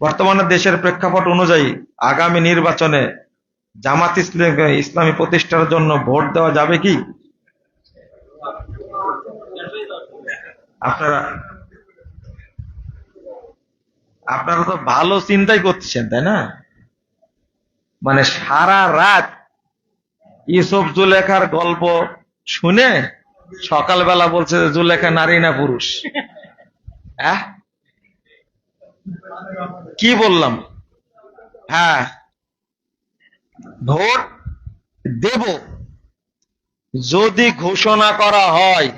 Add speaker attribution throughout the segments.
Speaker 1: বর্তমানে দেশের প্রেক্ষাপট অনুযায়ী আগামী নির্বাচনে জামাত ইসলাম প্রতিষ্ঠার জন্য ভোট দেওয়া যাবে কি? আপনারা আপনারা তো ভালো চিন্তাই করতেছেন, তাই না? মানে সারা রাত ইসব জুলেখার গল্প শুনে সকালবেলা বলছে যে জুলেখা নারী না পুরুষ? হ্যাঁ? কি বললাম? হ্যাঁ। ভোট দেব। যদি ঘোষণা করা হয়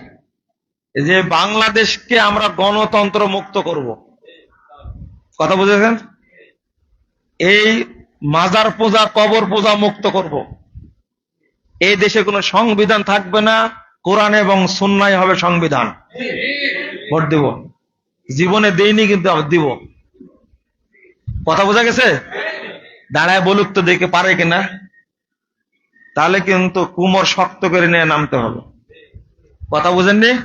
Speaker 1: যে বাংলাদেশকে আমরা গণতন্ত্র মুক্ত করব। কথা বুঝেছেন? এই মাজার পূজা, কবর পূজা মুক্ত করব। এই দেশে কোনো সংবিধান থাকবে না। কোরআন এবং সুন্নাই হবে সংবিধান। ভোট দিব। জীবনে দেইনি কিন্তু দিব। কথা বোঝা গেছে? দাঁড়ায় বলুক তো দেখে পারে কিনা। তাহলে কিন্তু কুমোর শক্ত করে নিয়ে নামতে হবে। কথা বুঝেননি?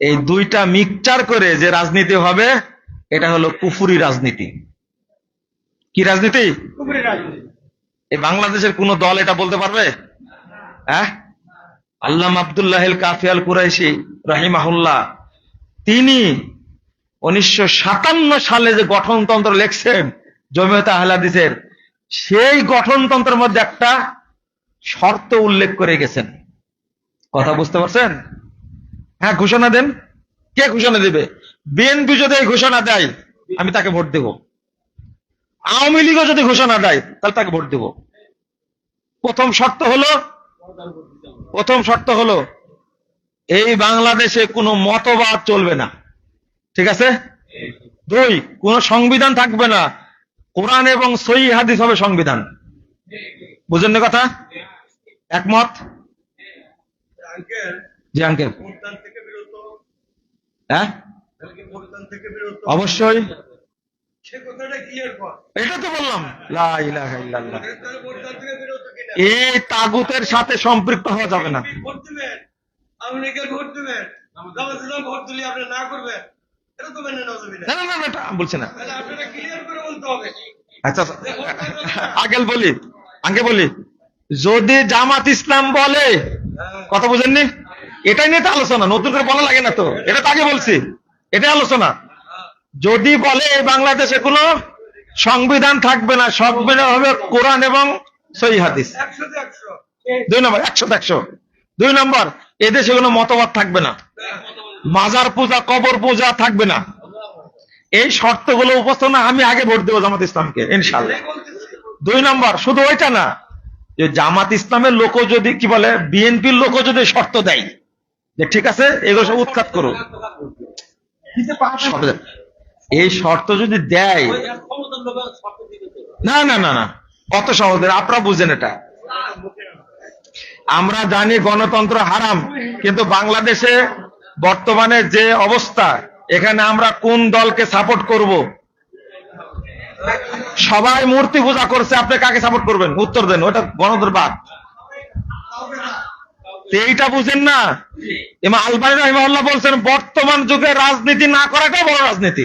Speaker 1: এই দুইটা মিক্সচার করে যে রাজনীতি হবে এটা হলো কুফুরি রাজনীতি। কি রাজনীতি? এই বাংলাদেশের কোন দল এটা বলতে পারবে? হ্যাঁ? আল্লাহ আব্দুল্লাহ কাফিয়াল কুরাইশি রাহিমাহুল্লাহ তিনি উনিশশো সাতান্ন সালে যে গঠনতন্ত্র লেখছেন জমিয়ত আহলাদিসের সেই গঠনতন্ত্রের মধ্যে একটা শর্ত উল্লেখ করে গেছেন। কথা বুঝতে পারছেন? হ্যাঁ ঘোষণা দেন। কে ঘোষণা দেবে? বিএনপি যদি ঘোষণা দেয়, আমি তাকে ভোট দেব। আওয়ামী লীগও যদি ঘোষণা দেয়, তাহলে তাকে ভোট দেব। প্রথম শর্ত হলো, প্রথম শর্ত হলো, এই বাংলাদেশে কোনো মতবাদ চলবে না। ঠিক আছে? দুই, কোন সংবিধান থাকবে না। কোরআন এবং সই হাদিস হবে সংবিধান। বুঝেন না কথা? একমত? জি আঙ্কেল হ্যাঁ? অবশ্যই। এটা তো বললাম। এই তাগুতের সাথে সম্পৃক্ত হওয়া যাবে না।
Speaker 2: ভোট দিবেন। আপনি না করবেন। না
Speaker 1: না না বলছি না। আচ্ছা আগেল বলি আগে বলি যদি জামাত ইসলাম বলে কথা বুঝেননি? এটাই নিয়ে তো আলোচনা নতুন করে বলা লাগে না তো। এটা তো আগে বলছি এটাই আলোচনা। যদি বলে এই বাংলাদেশে কোনো সংবিধান থাকবে না সংবিধান হবে কোরআন এবং সহি হাদিস। দুই নম্বর একশো একশো। দুই নম্বর এদেশে কোনো মতবাদ থাকবে না। মাজার পূজা, কবর পূজা থাকবে না। এই শর্তগুলো উপস্থাপনা আমি আগে ভোট দেবো জামাত ইসলামকে ইনশাল্লাহ দুই নম্বর, শুধু ওইটা না, যে জামাত ইসলামের লোক যদি, কি বলে, বিএনপির লোক যদি শর্ত দেয়, যে ঠিক আছে, এগুলো সব উৎখাত করো এই শর্ত যদি দেয়, না না না না, কত সহজ আপনারা বুঝেন এটা। আমরা জানি গণতন্ত্র হারাম, কিন্তু বাংলাদেশে বর্তমানে যে অবস্থা, এখানে আমরা কোন দলকে সাপোর্ট করব? সবাই মূর্তি পূজা করছে, আপনি কাকে সাপোর্ট করবেন? উত্তর দেন, ওটা গণতন্ত্র বাদ। এইটা বুঝেন না? এমা আলবানি রহিমাল্লাহ বলছেন, বর্তমান যুগে রাজনীতি না করাটাই বড় রাজনীতি।